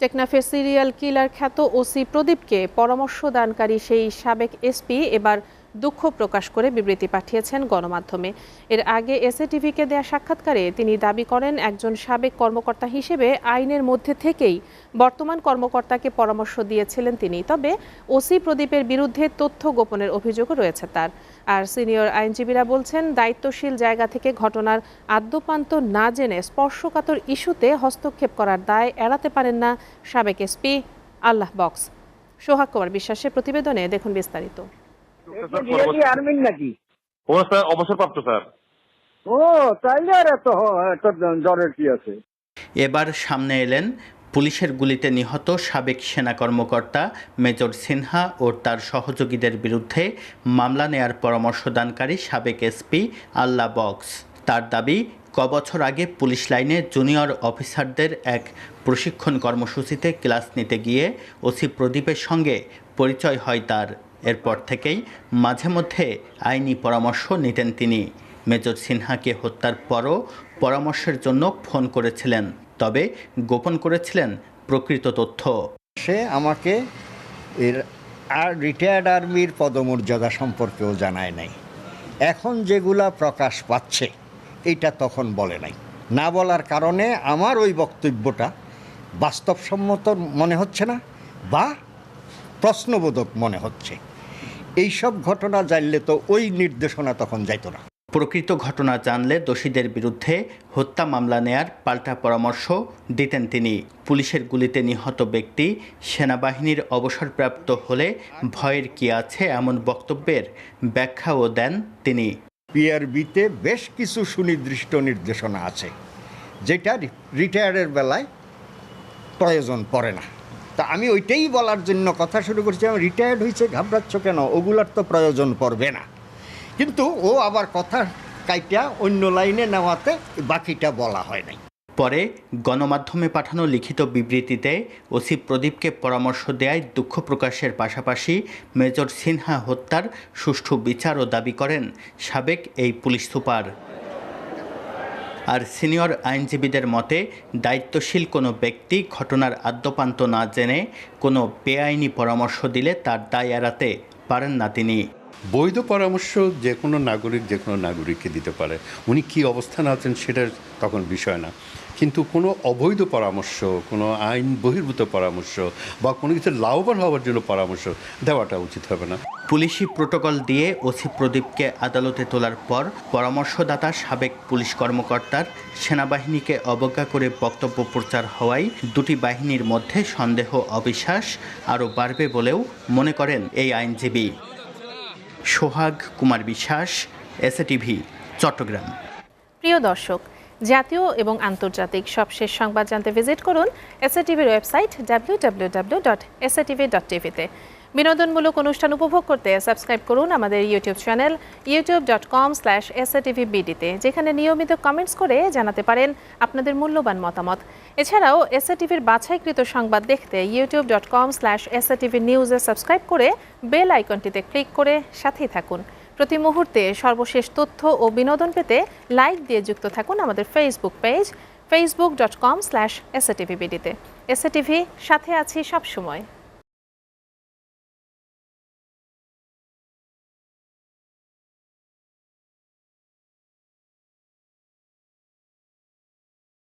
টেকনাফের serial killer খ্যাত OC প্রদীপকে পরামর্শ দানকারী সেই সাবেক এসপি এবার দুঃখ প্রকাশ করে বিবৃতি পাঠিয়েছেন গণমাধ্যমে। এর আগে এসএটিভিকে দেয়া সাক্ষাৎকারে তিনি দাবি করেন, একজন সাবেক কর্মকর্তা হিসেবে আইনের মধ্যে থেকেই বর্তমান কর্মকর্তাকে পরামর্শ দিয়েছিলেন তিনি। তবে ওসি প্রদীপের বিরুদ্ধে তথ্য গোপনের অভিযোগও রয়েছে তার। আর সিনিয়র আইনজীবীরা বলছেন দায়িত্বশীল জায়গা থেকে ঘটনার আদ্যপান্ত না জেনে স্পর্শকাতর ইস্যুতে হস্তক্ষেপ করার দায় এড়াতে পারেন না সাবেক এসপি আল্লাহ বক্স। সোহাগ কুমার বিশ্বাসের প্রতিবেদনে দেখুন বিস্তারিত। নাকি? ও অবসরপ্রাপ্ত স্যার। ও তাইলে আর এত জ্বরের কি আছে? এবার সামনে এলেন পুলিশের গুলিতে নিহত সাবেক সেনা কর্মকর্তা মেজর সিনহা ও তার সহযোগীদের বিরুদ্ধে মামলা নেয়ার পরামর্শদানকারী সাবেক এসপি আল্লাহ বক্স। তার দাবি, কবছর আগে পুলিশ লাইনে জুনিয়র অফিসারদের এক প্রশিক্ষণ কর্মসূচিতে ক্লাস নিতে গিয়ে ওসি প্রদীপের সঙ্গে পরিচয় হয় তার। এরপর থেকেই মাঝে মধ্যে আইনি পরামর্শ নিতেন তিনি। মেজর সিনহাকে হত্যার পরও পরামর্শের জন্য ফোন করেছিলেন। তবে গোপন করেছিলেন প্রকৃত তথ্য। সে আমাকে এর আর রিটায়ার্ড আর্মির পদমর্যাদা সম্পর্কেও জানায় নাই। এখন যেগুলা প্রকাশ পাচ্ছে, এটা তখন বলে নাই। না বলার কারণে আমার ওই বক্তব্যটা বাস্তবসম্মত মনে হচ্ছে না বা প্রশ্নবোধক মনে হচ্ছে। এইসব ঘটনা জানলে তো ওই নির্দেশনা তখন যাইতো না। প্রকৃত ঘটনা জানলে দোষীদের বিরুদ্ধে হত্যা মামলা নেয়ার পাল্টা পরামর্শ দিতেন তিনি। পুলিশের গুলিতে নিহত ব্যক্তি সেনাবাহিনীর অবসরপ্রাপ্ত হলে ভয়ের কি আছে এমন বক্তব্যের ব্যাখ্যাও দেন তিনি। পিআরবিতে বেশ কিছু সুনির্দিষ্ট নির্দেশনা আছে, যেটা রিটায়ারের বেলায় প্রয়োজন পড়ে না। তা আমি ওইটাই বলার জন্য কথা শুরু করছি, আমি রিটায়ার্ড হয়েছে ঘাবড়াচ্ছ কেন? ওগুলার তো প্রয়োজন পড়বে না। কিন্তু ও আবার কথা কাইটা অন্য লাইনে নেওয়াতে বাকিটা বলা হয় নাই। পরে গণমাধ্যমে পাঠানো লিখিত বিবৃতিতে ওসি প্রদীপকে পরামর্শ দেয় দুঃখ প্রকাশের পাশাপাশি মেজর সিনহা হত্যার সুষ্ঠু বিচারও দাবি করেন সাবেক এই পুলিশ সুপার। আর সিনিয়র আইনজীবীদের মতে, দায়িত্বশীল কোনো ব্যক্তি ঘটনার আদ্যপান্ত না জেনে কোনো বেআইনি পরামর্শ দিলে তার দায় এড়াতে পারেন না তিনি। বৈধ পরামর্শ যে কোনো নাগরিক যে কোনো নাগরিককে দিতে পারে। উনি কি অবস্থানে আছেন সেটা তখন বিষয় না। কিন্তু কোনো অবৈধ পরামর্শ, কোনো আইন বহির্ভূত পরামর্শ বা কোনো কিছু লাভবান হওয়ার জন্য পরামর্শ দেওয়াটা উচিত হবে না। পুলিশি প্রোটোকল দিয়ে ওসি প্রদীপকে আদালতে তোলার পর পরামর্শদাতা সাবেক পুলিশ কর্মকর্তার সেনাবাহিনীকে অবজ্ঞা করে বক্তব্য প্রচার হওয়ায় দুটি বাহিনীর মধ্যে সন্দেহ, অবিশ্বাস আরও বাড়বে বলেও মনে করেন এই আইনজীবী। সোহাগ কুমার বিশ্বাস এসএটিভি চট্টগ্রাম। প্রিয় দর্শক জাতীয় এবং আন্তর্জাতিক সবশেষ সংবাদ জানতে ভিজিট করুন এসএটিভির ওয়েবসাইট www.satv.tv-তে বিনোদনমূলক অনুষ্ঠান উপভোগ করতে সাবস্ক্রাইব করুন আমাদের YouTube channel YouTube dot com slash বিডিতে যেখানে নিয়মিত কমেন্টস করে জানাতে পারেন আপনাদের মূল্যবান মতামত। এছাড়াও এসএটিভির বাছাইকৃত সংবাদ দেখতে ইউটিউব ডট কম স্ল্যাশ নিউজে সাবস্ক্রাইব করে বেল আইকনটিতে ক্লিক করে সাথেই থাকুন। প্রতি মুহূর্তে সর্বশেষ তথ্য ও বিনোদন পেতে লাইক দিয়ে যুক্ত থাকুন আমাদের Facebook page Facebook dot com slash SATV বিডিতে SATV সাথে আছি সবসময়।